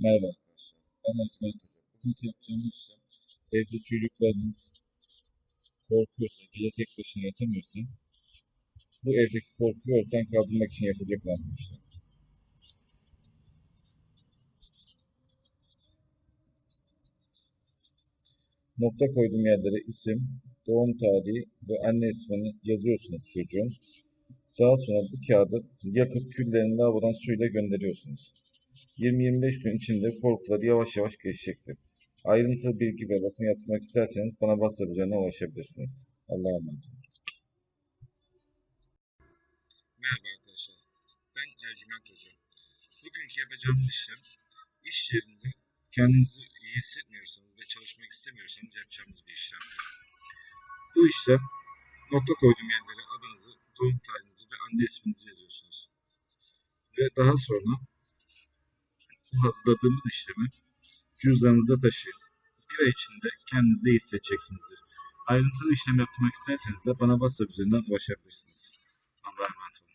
Merhaba arkadaşlar. Ben Ercüment Hoca. Bugünkü yapacağımız işlem evde çocuklarınız korkuyorsa, gece tek başına yatamıyorsa bu evdeki korkuyu ortadan kaldırmak için yapılacak olan bir. Nokta koyduğum yerlere isim, doğum tarihi ve anne ismini yazıyorsunuz çocuğun. Daha sonra bu kağıdı yakıp küllerini lavabodan suyla gönderiyorsunuz. 20-25 gün içinde korkuları yavaş yavaş geçecektir. Ayrıntılı bilgi ve bakım yapmak isterseniz bana WhatsApp üzerinden ulaşabilirsiniz. Allah'a emanet olun. Merhaba arkadaşlar. Ben Ercüment Hoca. Bugünkü yapacağımız işlem iş yerinde kendinizi iyi hissetmiyorsanız ve çalışmak istemiyorsanız yapacağımız bir işlemdir. Bu işlem nokta koyduğum yerlere adınızı, doğum tarihinizi ve anne isminizi yazıyorsunuz. Ve daha sonra hazırladığımız işlemi cüzdanınızda taşıyın. Bir ay içinde kendinizi iyi hissedeceksinizdir. Ayrıntılı işlem yaptırmak isterseniz de bana WhatsApp üzerinden ulaşabilirsiniz. Allah'a emanet olun.